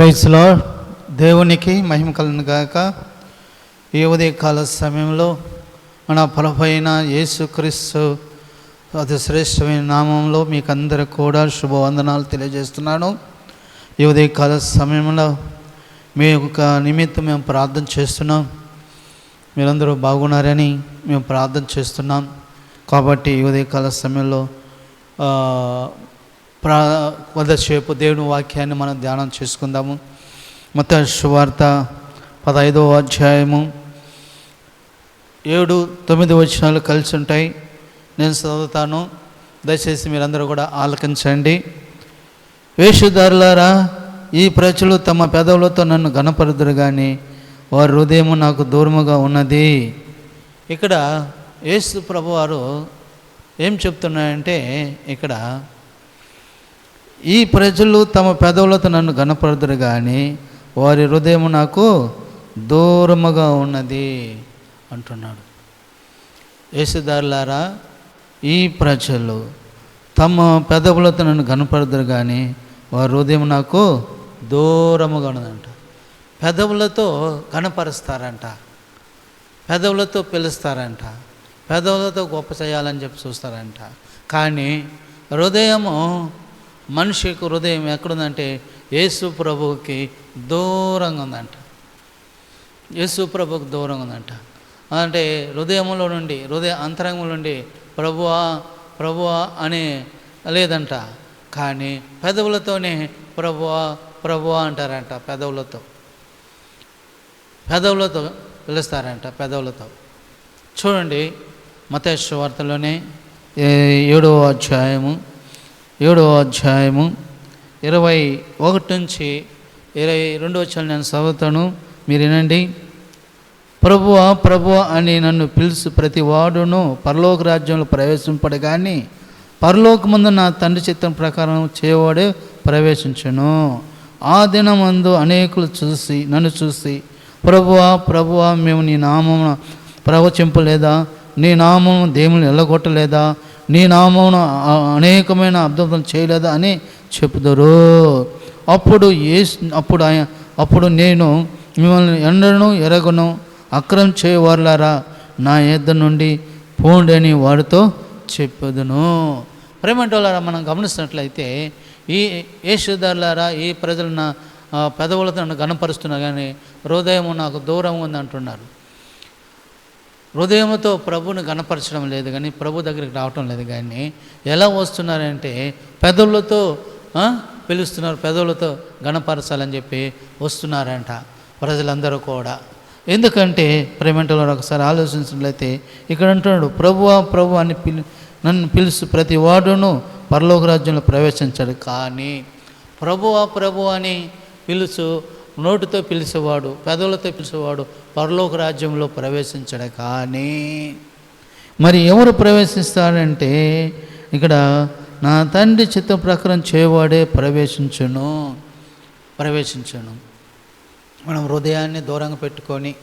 ప్రైస్లో దేవునికి మహిమ కలను గాక. ఈ ఉదయకాల సమయంలో మన పొలపైన యేసుక్రీస్తు అతి శ్రేష్టమైన నామంలో మీకు అందరికి కూడా శుభవందనాలు తెలియజేస్తున్నాను. ఈ ఉదయకాల సమయంలో మీ యొక్క నిమిత్తం మేము ప్రార్థన చేస్తున్నాం. మీరందరూ బాగున్నారని మేము ప్రార్థన చేస్తున్నాం. కాబట్టి ఈ ఉదయకాల సమయంలో ప్రా కొద్దిసేపు దేవుని వాక్యాన్ని మనం ధ్యానం చేసుకుందాము. మత శువార్త పదహైదవ అధ్యాయము ఏడు తొమ్మిది వచనాలు కలిసి ఉంటాయి. నేను చదువుతాను. దయచేసి మీరందరూ కూడా ఆలకించండి. వేషధారులారా ఈ ప్రజలు తమ పెదవులతో నన్ను గణపరుదురు కానీ వారి హృదయం నాకు దూరముగా ఉన్నది. ఇక్కడ యేసు ప్రభు వారు ఏం చెప్తున్నాయంటే ఇక్కడ ఈ ప్రజలు తమ పెదవులతో నన్ను గణపరుదురు కానీ వారి హృదయం నాకు దూరముగా ఉన్నది అంటున్నాడు. యేసుదారులారా ఈ ప్రజలు తమ పెదవులతో నన్ను గణపరుదురు కానీ వారి హృదయం నాకు దూరముగా ఉన్నదంట. పెదవులతో కనపరుస్తారంట. పెదవులతో పిలుస్తారంట. పెదవులతో గొప్ప చేయాలని చెప్పి చూస్తారంట. కానీ హృదయము మనిషికి హృదయం ఎక్కడుందంటే యేసు ప్రభువుకి దూరంగా ఉందంట యేసు ప్రభువుకి దూరంగా ఉందంట అంటే హృదయంలో నుండి హృదయ అంతరంగం నుండి ప్రభువా ప్రభువా అనే లేదంట. కానీ పెదవులతోనే ప్రభువా ప్రభువా అంటారంట పెదవులతో. పెదవులతో పిలుస్తారంట పెదవులతో. చూడండి మతేశ్వ వార్తలోనే ఏడవ అధ్యాయము ఏడవ అధ్యాయము ఇరవై ఒకటి నుంచి ఇరవై రెండవ వచ్చాను నేను చదువుతాను. మీరు వినండి ప్రభువ ప్రభువ అని నన్ను పిలుసు ప్రతి వాడును. పరలోక రాజ్యంలో ప్రవేశింపడు కానీ పరలోకమందు నా తండ్రి చిత్తం ప్రకారం చేయవాడే ప్రవేశించను. ఆ దినమందు అనేకులు చూసి నన్ను చూసి ప్రభువా ప్రభువా మేము నీ నామం ప్రవచింపలేదా? నీ నామం దేవుని ఎల్లగొట్టలేదా? నీ నామమును అనేకమైన అబ్దం చేయలేదా అని చెప్పుదరు. అప్పుడు ఏ అప్పుడు ఆయన అప్పుడు నేను మిమ్మల్ని ఎండను ఎరగను అక్రమం చేయవారులారా నా ఇద్దరు నుండి పోండి అని వాడితో చెప్పదును. ప్రేమంటోళ్ళారా మనం గమనిస్తున్నట్లయితే ఈ యేసుదారులారా ఈ ప్రజలు నా పెదవులతో నన్ను గణపరుస్తున్నారు కానీ హృదయం నాకు దూరం ఉంది అంటున్నారు. హృదయంతో ప్రభుని గణపరచడం లేదు కానీ ప్రభు దగ్గరికి రావటం లేదు కానీ ఎలా వస్తున్నారంటే పెదవులతో పిలుస్తున్నారు పెదవులతో గణపరచాలని చెప్పి వస్తున్నారంట ప్రజలందరూ కూడా. ఎందుకంటే ప్రేమంటలో ఒకసారి ఆలోచించినట్లయితే ఇక్కడ అంటున్నాడు ప్రభు ప్రభు అని పిలి నన్ను పిలుసు ప్రతి వాడును పరలోక రాజ్యంలో ప్రవేశించాడు. కానీ ప్రభువా ప్రభు అని పిలుచు నోటితో పిలిచేవాడు పెదవులతో పిలిచేవాడు పరలోక రాజ్యంలో ప్రవేశించడు కానీ. మరి ఎవరు ప్రవేశిస్తాడంటే ఇక్కడ నా తండ్రి చిత్త ప్రకారం చేయవాడే ప్రవేశించను ప్రవేశించను. మనం హృదయాన్ని దూరంగా పెట్టుకొని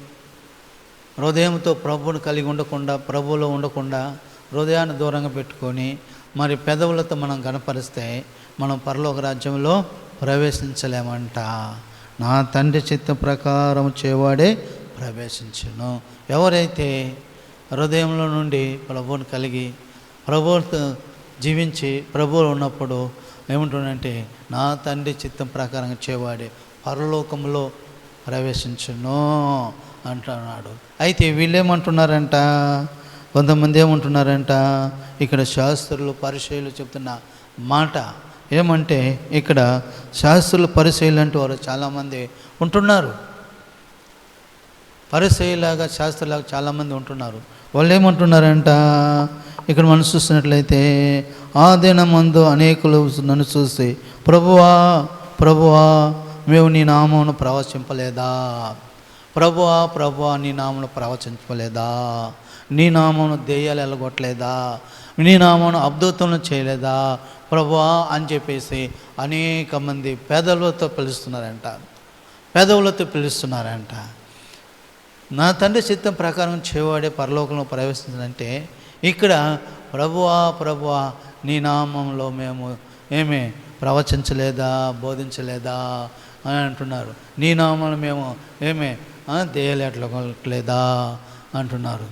హృదయంతో ప్రభువును కలిగి ఉండకుండా ప్రభువులో ఉండకుండా హృదయాన్ని దూరంగా పెట్టుకొని మరి పెదవులతో మనం కనపరిస్తే మనం పరలోక రాజ్యంలో ప్రవేశించలేమంట. నా తండ్రి చిత్త ప్రకారం చేవాడే ప్రవేశించను. ఎవరైతే హృదయంలో నుండి ప్రభువుని కలిగి ప్రభువుతో జీవించి ప్రభువులు ఉన్నప్పుడు ఏముంటుందంటే నా తండ్రి చిత్తం ప్రకారంగా చేవాడే పరలోకంలో ప్రవేశించును అంటున్నాడు. అయితే వీళ్ళేమంటున్నారంట? కొంతమంది ఏమంటున్నారంట? ఇక్కడ శాస్త్రులు పరిచయలు చెప్తున్న మాట ఏమంటే ఇక్కడ శాస్త్రులు పరిచయలు అంటూ వారు చాలామంది ఉంటున్నారు. పరిచయలాగా శాస్త్రలాగా చాలామంది ఉంటున్నారు. వాళ్ళు ఏమంటున్నారంట? ఇక్కడ మనం చూసినట్లయితే ఆ దినమందు అనేకులు నన్ను చూసి ప్రభువా ప్రభువా మేము నీ నామమును ప్రవచింపలేదా? ప్రభువా ప్రభువా నీ నామను ప్రవచింపలేదా? నీ నామను దెయ్యాలు ఎలగొట్టలేదా? నీ నామను అద్భుతం చేయలేదా? ప్రభువా అని చెప్పేసి అనేక మంది పేదలతో పిలుస్తున్నారంట. పేదవులతో పిలుస్తున్నారంట. నా తండ్రి చిత్తం ప్రకారం చేవాడే పరలోకంలో ప్రవేశించాలంటే ఇక్కడ ప్రభువా ప్రభువా నీ నామంలో మేము ఏమి ప్రవచించలేదా బోధించలేదా అని అంటున్నారు. నీ నామను మేము ఏమే దేయలేట్లేదా అంటున్నారు.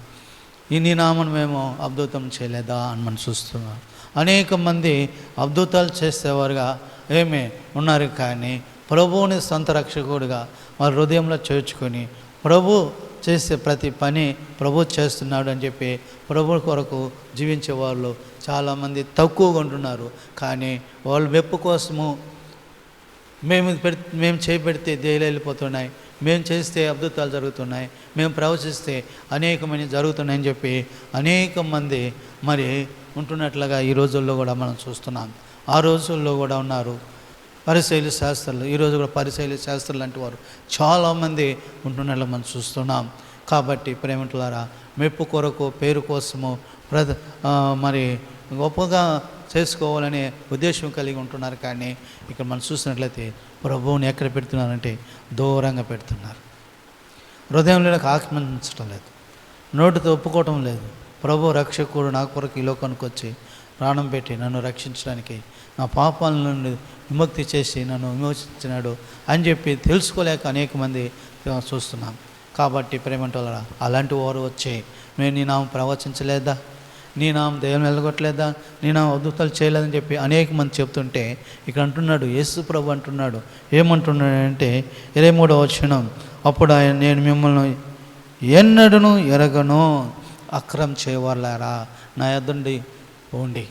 ఈ నీ నామను మేము అద్భుతం చేయలేదా అని మనం చూస్తున్నారు అనేక మంది అద్భుతాలు చేసేవారుగా ఏమే ఉన్నారు కానీ ప్రభువుని సొంత రక్షకుడుగా వారి హృదయంలో చేర్చుకొని ప్రభు చేసే ప్రతి పని ప్రభు చేస్తున్నాడు అని చెప్పి ప్రభు కొరకు జీవించే వాళ్ళు చాలామంది తక్కువగా ఉంటున్నారు. కానీ వాళ్ళు మెప్పు కోసము మేము పెడి మేము చేపెడితే దేలు వెళ్ళిపోతున్నాయి. మేము చేస్తే అద్భుతాలు జరుగుతున్నాయి మేము ప్రవచిస్తే అనేకమైన జరుగుతున్నాయని చెప్పి అనేక మంది మరి ఉంటున్నట్లుగా ఈ రోజుల్లో కూడా మనం చూస్తున్నాం. ఆ రోజుల్లో కూడా ఉన్నారు పరిశైలి శాస్త్రాలు ఈరోజు కూడా పరిశైలి శాస్త్రాలు లాంటి వారు చాలామంది ఉంటున్నట్లు మనం చూస్తున్నాం. కాబట్టి ప్రేమటులారా మెప్పు కొరకు పేరు కోసము ప్ర మరి గొప్పగా చేసుకోవాలనే ఉద్దేశం కలిగి ఉంటున్నారు. కానీ ఇక్కడ మనం చూసినట్లయితే ప్రభువుని ఎక్కడ పెడుతున్నారంటే దూరంగా పెడుతున్నారు. హృదయంలో ఆక్రమించడం లేదు. నోటితో ఒప్పుకోవటం లేదు. ప్రభు రక్షకుడు నా కొరకు ఈ లోకానికి వచ్చి ప్రాణం పెట్టి నన్ను రక్షించడానికి నా పాపాల నుండి విముక్తి చేసి నన్ను విమోచించినాడు అని చెప్పి తెలుసుకోలేక అనేక మంది చూస్తున్నాం. కాబట్టి ప్రేమంటోళ్ళ అలాంటి వారు వచ్చి మేము నీ నామం ప్రవచించలేదా? నీ ఆమె దయ్యం వెళ్ళగొట్టలేదా నీ నామం అద్భుతాలు చేయలేదని చెప్పి అనేక మంది చెప్తుంటే ఇక్కడ అంటున్నాడు యేసు ప్రభు అంటున్నాడు. ఏమంటున్నాడంటే ఇరవై మూడవ వచనం అప్పుడు ఆయన నేను మిమ్మల్ని ఎన్నడను ఎరగను అక్రమ్ చేయవాలారా నా ఎద్దండి పోండి.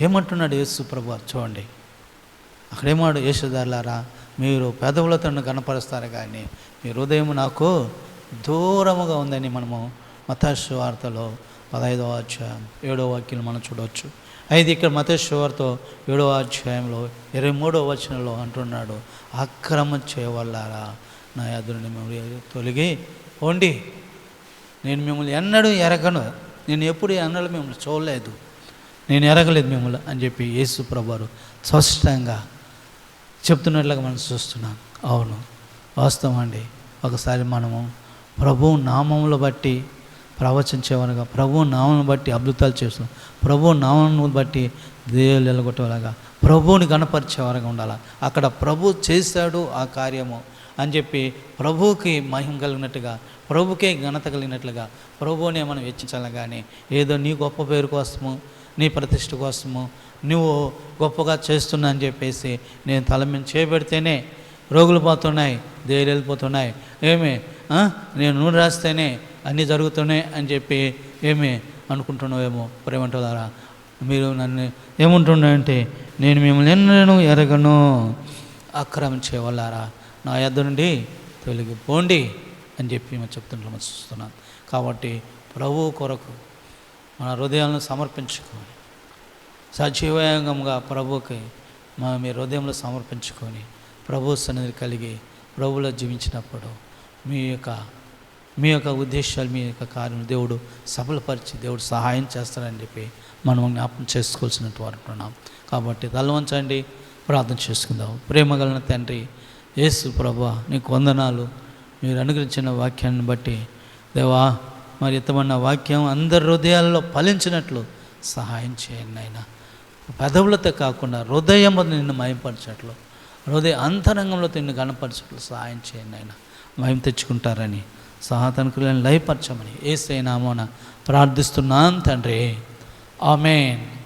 ఏమంటున్నాడు యేసు ప్రభు? చూడండి. అక్కడేమాడు యేసుదారులారా మీరు పెదవులతో కనపరుస్తారు కానీ మీ హృదయం నాకు దూరముగా ఉందని మనము మతేశ్వ వార్తలో పదహైదవ అధ్యాయం ఏడవ వాక్యం మనం చూడవచ్చు. అయితే ఇక్కడ మతేశ్వర్తో ఏడవ అధ్యాయంలో ఇరవై మూడవ వచనంలో అంటున్నాడు అక్రమ చేయవల్లారా? నా ఎదురుని మిమ్మల్ని తొలగి పోండి. నేను మిమ్మల్ని ఎన్నడూ ఎరగను. నేను ఎప్పుడు ఎన్నడూ మిమ్మల్ని చూడలేదు. నేను ఎరగలేదు మిమ్మల్ని అని చెప్పి యేసు ప్రభారు స్పష్టంగా చెప్తున్నట్లుగా మనం చూస్తున్నాం. అవును. వాస్తవం అండి. ఒకసారి మనము ప్రభు నామములు బట్టి ప్రవచించేవారుగా ప్రభు నామను బట్టి అద్భుతాలు చేస్తున్నాం. ప్రభు నామను బట్టి దేవులు ఎలగొట్టేలాగా ప్రభువుని కనపరిచేవారుగా ఉండాలి. అక్కడ ప్రభు చేశాడు ఆ కార్యము అని చెప్పి ప్రభువుకి మహిమ కలిగినట్టుగా ప్రభుకే ఘనత కలిగినట్లుగా ప్రభువునే మనం వెచ్చించాలి కానీ ఏదో నీ గొప్ప పేరు కోసము నీ ప్రతిష్ట కోసము నువ్వు గొప్పగా చేస్తున్నా అని చెప్పేసి నేను తల మీద చేపెడితేనే రోగులు పోతున్నాయి దేలు వెళ్ళిపోతున్నాయి. ఏమి? నేను నూనె రాస్తేనే అన్నీ జరుగుతున్నాయి అని చెప్పి ఏమి అనుకుంటున్నావేమో ప్రేమంటారా మీరు నన్ను ఏముంటున్నాయంటే నేను మిమ్మల్ని ఎన్నడూ ఎరగను. ఆక్రమించే వాళ్ళారా నా యొద్ద నుండి తొలగిపోండి అని చెప్పి మేము చెప్తుంటాం మనం కాబట్టి ప్రభువు కొరకు మన హృదయాలను సమర్పించుకొని సజీవంగా ప్రభువుకి మనం మీ హృదయంలో సమర్పించుకొని ప్రభు సన్నిధి కలిగి ప్రభులో జీవించినప్పుడు మీ యొక్క మీ యొక్క ఉద్దేశాలు మీ యొక్క కార్యం దేవుడు సఫలపరిచి దేవుడు సహాయం చేస్తారని చెప్పి మనం జ్ఞాపకం చేసుకోవాల్సినట్టు వారు కాబట్టి తలవంచండి ప్రార్థన చేసుకుందాం. ప్రేమ తండ్రి యేసు ప్రభా నీకు వందనాలు. మీరు అనుగ్రహించిన వాక్యాన్ని బట్టి దేవా మరి ఇతమన్న వాక్యం అందరి హృదయాల్లో ఫలించినట్లు సహాయం చేయండి నాయన. పెదవులతో కాకుండా హృదయం నిన్ను మయంపరచట్లు హృదయ అంతరంగంలో నిన్ను గణపరచట్లు సహాయం చేయండి ఆయన మయం తెచ్చుకుంటారని సహాతనుకులను లయపరచమని ఏసైనామోన ప్రార్థిస్తున్నాను తండ్రి. ఆమెన్.